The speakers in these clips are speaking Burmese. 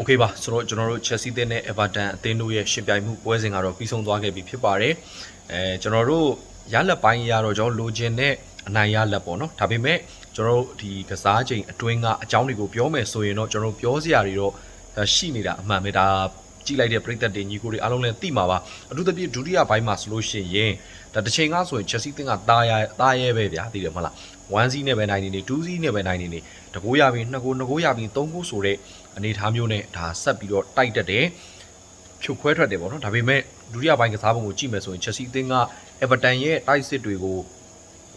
โอเคပါဆိုတော့ကျွန်တော်တို့ Chelsea တင်းနဲ့ Everton အသင်းတို့ရဲ့ရှင်ပြိုင်မှုပွဲစဉ်ကတော့ပြီးဆုံးသွားခဲ့ပြီဖြစ်ပါတယ်အဲကျွန်တော်တို့ရလက်ပိုင်းရတော့ကျွန်တော်လိုချင်တဲ့အနိုင်ရလက်ပေါ့နော်ဒါပေမဲ့ကျွန်တော်တို့ဒီကစားချိန်အတွင်းကအကြောင်းတွေကိုပြောမယ်ဆိုရင်တော့ကျွန်တော်တို့ပြောစရာတွေတော့ရှိနေတာအမှန်ပဲဒါကြည့်လိုက်တဲ့ပြည်သက်တွေညီကိုတွေအားလုံးလည်းသိမှာပါအထူးသဖြင့်ဒုတိယပိုင်းမှာဆိုလို့ရှိရင်ဒါတစ်ချိန်ကဆိုရင် Chelsea တင်းကတားရတားရဲပဲဗျာသိတယ်မလား 1 C နဲ့ပဲနိုင်နေနေ2 C နဲ့ပဲနိုင်နေနေတကိုးရပြီ2ကို2ကိုရပြီ3ကိုဆိုတဲ့အနေထားမျိုးနဲ့ဒါဆက်ပြီးတော့တိုက်တက်တယ်ဖြုတ်ခွဲထွက်တယ်ပေါ့နော်ဒါပေမဲ့ဒုတိယပိုင်းကစားပုံကိုကြည့်မယ်ဆိုရင် Chelsea အသင်းက Everton ရဲ့တိုက်စစ်တွေကို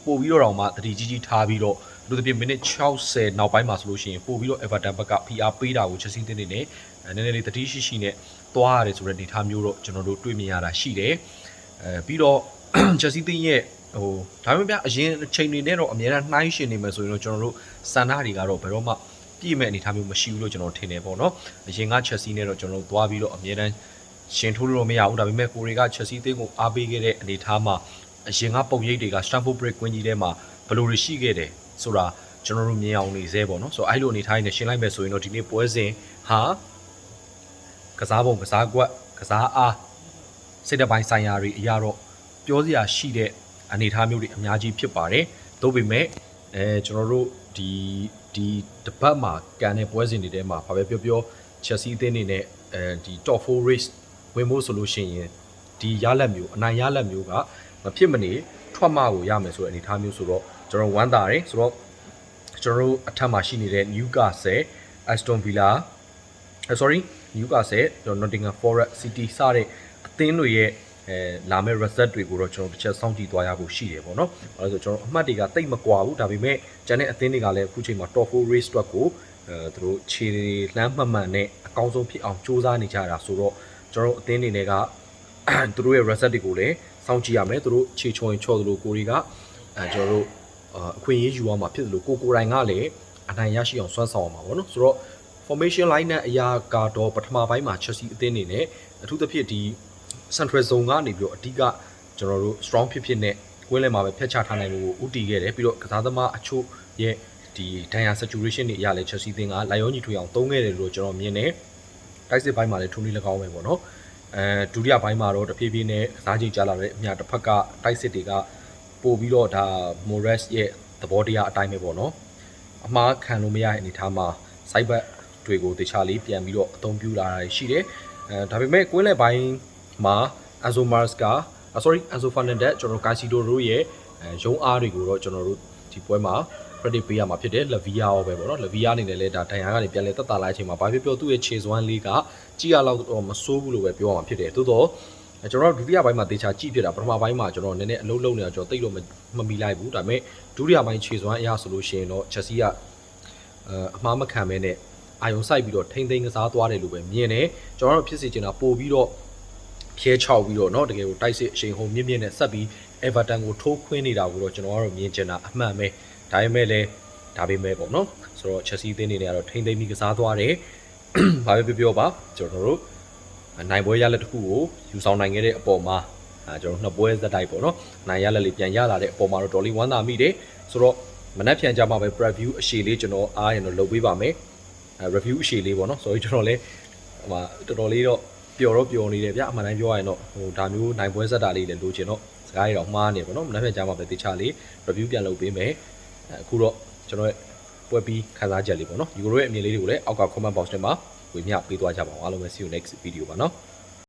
ပို့ပြီးတော့တောင်မှတတိကြီးကြီးထားပြီးတော့လူတစ်ပြည့်မိနစ်60နောက်ပိုင်းမှာဆိုလို့ရှိရင်ပို့ပြီးတော့ Everton ဘက်က PR ပေးတာကို Chelsea အသင်းနေနဲ့နည်းနည်းလေးတတိရှိရှိနဲ့သွားရတယ်ဆိုတဲ့အနေထားမျိုးတော့ကျွန်တော်တို့တွေ့မြင်ရတာရှိတယ်အဲပြီးတော့ Chelsea အသင်းရဲ့ဟိုဒါပေမဲ့ဗျအရင်အချိန်တွေနဲ့တော့အများအားနှိုင်းရှင်နေမယ်ဆိုရင်တော့ကျွန်တော်တို့စန္ဒတွေကတော့ဘယ်တော့မှပြည့်မဲ့အနေထားမျိုးမရှိဘူးလို့ကျွန်တော်ထင်တယ်ပေါ့နော်အရင်က Chelsea နဲ့တော့ကျွန်တော်တို့သွားပြီးတော့အများတန်းရှင်ထိုးလို့မရဘူးဒါပေမဲ့ကိုရီက Chelsea အသင်းကိုအားပေးခဲ့တဲ့အနေထားမှာအရင်ကပုံရိပ်တွေက Stamford Bridge ကွင်းကြီးထဲမှာဘယ်လိုတွေရှိခဲ့တယ်ဆိုတာကျွန်တော်တို့မြင်အောင်နေသေးပေါ့နော်ဆိုတော့အဲ့လိုအနေထားနဲ့ရှင်းလိုက်မယ်ဆိုရင်တော့ဒီနေ့ပွဲစဉ်ဟာကစားပုံကစားကွက်ကစားအားစိတ်တပိုင်းဆိုင်ရာတွေအရာတော့ ပြောစရာရှိတဲ့အနေအထားမျိုးတွေအများကြီးဖြစ်ပါတယ်။သို့ပေမဲ့အဲကျွန်တော်တို့ဒီဒီတပတ်မှာကန်တဲ့ပွဲစဉ်တွေထဲမှာဘာပဲပြောပြော Chelsea အသင်းနေနဲ့အဲဒီ top 4 race ဝင်ဖို့ဆိုလို့ရှိရင်ဒီရလက်မျိုးအနိုင်ရလက်မျိုးကမဖြစ်မနေထွက်မှကိုရမယ်ဆိုတဲ့အနေအထားမျိုးဆိုတော့ကျွန်တော်ဝမ်းသာတယ်ဆိုတော့ကျွန်တော်တို့အထက်မှာရှိနေတဲ့ Newcastle Aston Villa uh, sorry Newcastle ကျွန်တော် Nottingham Forest City စတဲ့အသင်းတွေရဲ့ အဲလာမယ့် result တွေကိုတော့ကျွန်တော်တစ်ချက်စောင့်ကြည့်သွားရဖို့ရှိတယ်ပေါ့နော်။အဲဒါဆိုကျွန်တော်အမှတ်တွေကတိတ်မကွာဘူးဒါပေမဲ့ကျန်တဲ့အသင်းတွေကလည်းအခုချိန်မှာ top 4 race အတွက်ကိုအဲသူတို့ခြေလှမ်းမှတ်မှန်နဲ့အကောင်းဆုံးဖြစ်အောင်စူးစမ်းနေကြတာဆိုတော့ကျွန်တော်တို့အသင်းတွေနဲ့ကသူတို့ရဲ့ result တွေကိုလည်းစောင့်ကြည့်ရမယ်သူတို့ခြေချော်ရင်ချော်သလိုကိုတွေကအဲကျွန်တော်တို့အခွင့်အရေးယူရမှာဖြစ်သလိုကိုကိုတိုင်းကလည်းအနိုင်ရရှိအောင်စွမ်းဆောင်ရမှာပေါ့နော်ဆိုတော့ formation line နဲ့အရာကတော့ပထမပိုင်းမှာ Chelsea အသင်းနေနဲ့အထူးသဖြင့်ဒီ central zone ကနေပြီးတော့အဓိကကျွန်တော်တို့ strong ဖြစ်ဖြစ်နဲ့ကွင်းလယ်မှာပဲဖျက်ချထားနိုင်မှုကိုဥတီခဲ့တယ်ပြီးတော့ကစားသမားအချို့ရဲ့ဒီ Daya saturation တွေအရလဲ Chelsea အသင်းကလိုက်ရောညီထွေအောင်သုံးခဲ့တယ်လို့ကျွန်တော်မြင်တယ်တိုက်စစ်ပိုင်းမှာလည်းထုံးလေး၎င်းပဲပေါ့နော်အဲဒုတိယပိုင်းမှာတော့တဖြည်းဖြည်းနဲ့ကစားချိန်ကြာလာတဲ့အမြတစ်ဖက်ကတိုက်စစ်တွေကပို့ပြီးတော့ဒါ Morales ရဲ့သဘောတရားအတိုင်းပဲပေါ့နော်အမှားခံလို့မရတဲ့အနေအထားမှာ side back တွေကိုတခြားလေးပြန်ပြီးတော့အသုံးပြုလာတာရှိတယ်အဲဒါပေမဲ့ကွင်းလယ်ပိုင်း မှာ Anzo Maresca sorry Anzo Fernandez ကျွန်တော် Caicedo တို့ရဲ့ရုံးအားတွေကိုတော့ကျွန်တော်တို့ဒီပွဲမှာ credit ပေးရမှာဖြစ်တယ် Lavia ရောပဲပေါ့နော် Lavia အနေနဲ့လည်းဒါဒဏ်ရာကနေပြန်လဲတက်တာလာတဲ့အချိန်မှာဘာဖြစ်ပြောသူ့ရဲ့ခြေစွမ်းလေးကကြည့်ရလောက်တော့မဆိုးဘူးလို့ပဲပြောရမှာဖြစ်တယ်သို့တော့ကျွန်တော်ဒုတိယပိုင်းမှာတေချာကြည့်ဖြစ်တာပထမပိုင်းမှာကျွန်တော်နည်းနည်းအလုံးလုံးနေတာကျွန်တော်တိတ်လို့မမီလိုက်ဘူးဒါပေမဲ့ဒုတိယပိုင်းခြေစွမ်းအရာဆိုလို့ရှိရင်တော့ Chelsea ကအမှားမခံမဲနဲ့အာယုံစိုက်ပြီးတော့ထိမ့်သိမ်းကစားသွားတယ်လို့ပဲမြင်တယ်ကျွန်တော်တို့ဖြစ်စီချင်တာပို့ပြီးတော့ ဖြဲချောက်ပြီးတော့เนาะတကယ်ကိုတိုက်စစ်အချိန်ဟုန်မြင့်မြင့်နဲ့ဆက်ပြီး Everton ကိုထိုးခွင်းနေတာကိုတော့ကျွန်တော်ကတော့မြင်ချင်တာအမှန်ပဲဒါပေမဲ့လည်းဒါပေမဲ့ပေါ့နော်ဆိုတော့ Chelsea အသင်းတွေကတော့ထိမ့်သိမ်းပြီးကစားသွားတယ်ဘာပဲပြောပြောပါကျွန်တော်တို့နိုင်ပွဲရလက်တစ်ခုကိုယူဆောင်နိုင်ခဲ့တဲ့အပေါ်မှာအဲကျွန်တော်နှစ်ပွဲဇက်တိုက်ပေါ့နော်နိုင်ရလက်လေးပြန်ရလာတဲ့အပေါ်မှာတော့တော်လေးဝမ်းသာမိတယ်ဆိုတော့မနက်ဖြန်ကြမှာပဲ preview အရှိလေးကျွန်တော်အားရင်တော့လုပ်ပေးပါမယ်အဲ review အရှိလေးပေါ့နော် sorry ကျွန်တော်လည်းဟိုမှာတော်တော်လေးတော့ ပျော်တော့ပျော်နေတယ်ဗျအမှန်တိုင်းပြောရရင်တော့ဟိုဒါမျိုးနိုင်ပွဲဇက်တာလေးလည်းလိုချင်တော့စကားတွေတော့မှားနေပေါ့နော်မနက်ဖြန်ကြမှာပဲတေချာလေး review ပြန်လုပ်ပေးမယ်အခုတော့ကျွန်တော်ရဲ့ပွဲပြီးခန်းစားချက်လေးပေါ့နော်ယူရိုရဲ့အမြင်လေးတွေကိုလည်းအောက်က comment box ထဲမှာဝေမျှပေးသွားကြပါအောင်အားလုံးပဲ see you next video ပါနော်